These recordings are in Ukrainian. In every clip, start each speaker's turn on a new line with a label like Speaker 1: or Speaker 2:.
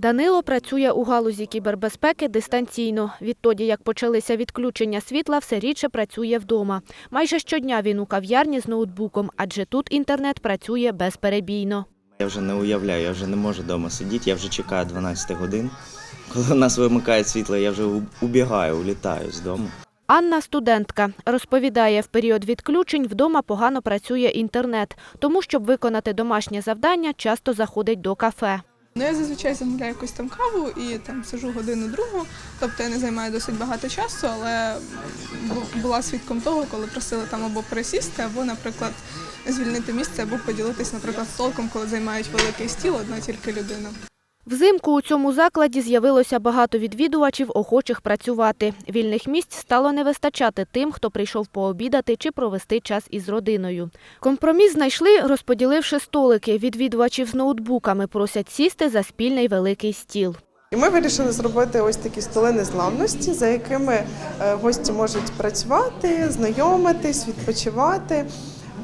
Speaker 1: Данило працює у галузі кібербезпеки дистанційно. Відтоді, як почалися відключення світла, все рідше працює вдома. Майже щодня він у кав'ярні з ноутбуком, адже тут інтернет працює безперебійно.
Speaker 2: Я вже не уявляю, я вже не можу вдома сидіти, я вже чекаю 12 годин. Коли у нас вимикає світло, я вже убігаю, улітаю з дому.
Speaker 1: Анна студентка розповідає, в період відключень вдома погано працює інтернет, тому щоб виконати домашнє завдання, часто заходить до кафе.
Speaker 3: Ну, я зазвичай замовляю якусь там каву і там сижу годину другу. Тобто я не займаю досить багато часу, але була свідком того, коли просили там або пересісти, або, наприклад, звільнити місце, або поділитись, наприклад, столком, коли займають великий стіл, одна тільки людина.
Speaker 1: Взимку у цьому закладі з'явилося багато відвідувачів, охочих працювати. Вільних місць стало не вистачати тим, хто прийшов пообідати чи провести час із родиною. Компроміс знайшли, розподіливши столики. Відвідувачів з ноутбуками просять сісти за спільний великий стіл.
Speaker 4: І ми вирішили зробити ось такі столи незламності, за якими е, гості можуть працювати, знайомитись, відпочивати.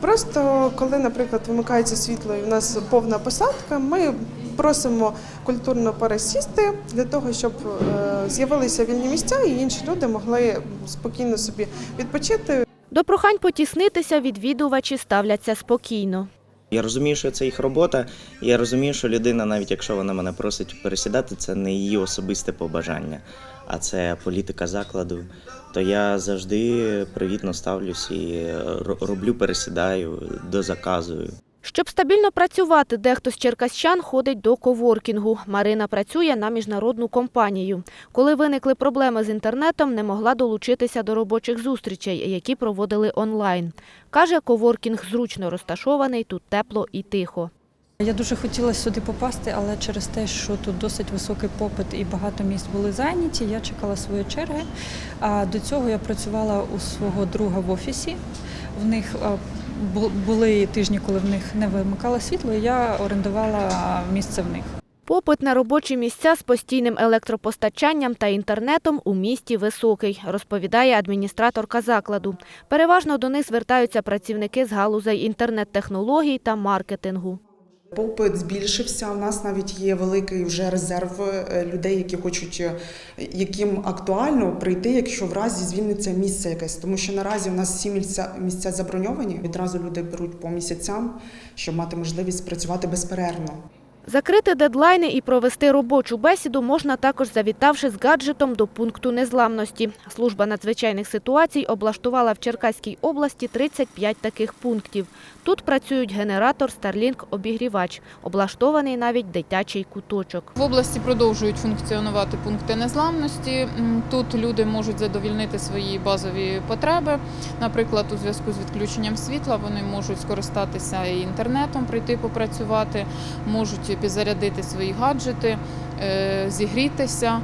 Speaker 4: Просто коли, наприклад, вимикається світло і в нас повна посадка, ми просимо культурно пересісти для того, щоб е, з'явилися вільні місця і інші люди могли спокійно собі відпочити,
Speaker 1: До прохань потіснитися відвідувачі ставляться спокійно.
Speaker 2: Я розумію, що це їх робота, і я розумію, що людина, навіть якщо вона мене просить пересідати, це не її особисте побажання, а це політика закладу. То я завжди привітно ставлюсь і роблю, пересідаю, дозаказую.
Speaker 1: Щоб стабільно працювати, дехто з черкащан ходить до коворкінгу. Марина працює на міжнародну компанію. Коли виникли проблеми з інтернетом, не могла долучитися до робочих зустрічей, які проводили онлайн. Каже, коворкінг зручно розташований, тут тепло і тихо.
Speaker 5: Я дуже хотіла сюди попасти, але через те, що тут досить високий попит і багато місць були зайняті, я чекала своєї черги. До цього я працювала у свого друга в офісі. В них бу- були тижні, коли в них не вимикало світло, і я орендувала місце в них.
Speaker 1: Попит на робочі місця з постійним електропостачанням та інтернетом у місті високий, розповідає адміністраторка закладу. Переважно до них звертаються працівники з галузей інтернет-технологій та маркетингу.
Speaker 6: Попит збільшився. У нас навіть є великий вже резерв е, людей, які хочуть, е, яким актуально прийти, якщо в разі звільниться місце якесь. Тому що наразі у нас всі місця, місця заброньовані. Відразу люди беруть по місяцям, щоб мати можливість працювати безперервно.
Speaker 1: Закрити дедлайни і провести робочу бесіду можна також завітавши з гаджетом до пункту незламності. Служба надзвичайних ситуацій облаштувала в Черкаській області 35 таких пунктів. Тут працюють генератор Starlink-обігрівач, облаштований навіть дитячий куточок.
Speaker 7: В області продовжують функціонувати пункти незламності. Тут люди можуть задовільнити свої базові потреби. Наприклад, у зв'язку з відключенням світла вони можуть скористатися і інтернетом, прийти попрацювати, можуть підзарядити свої гаджети, е, зігрітися.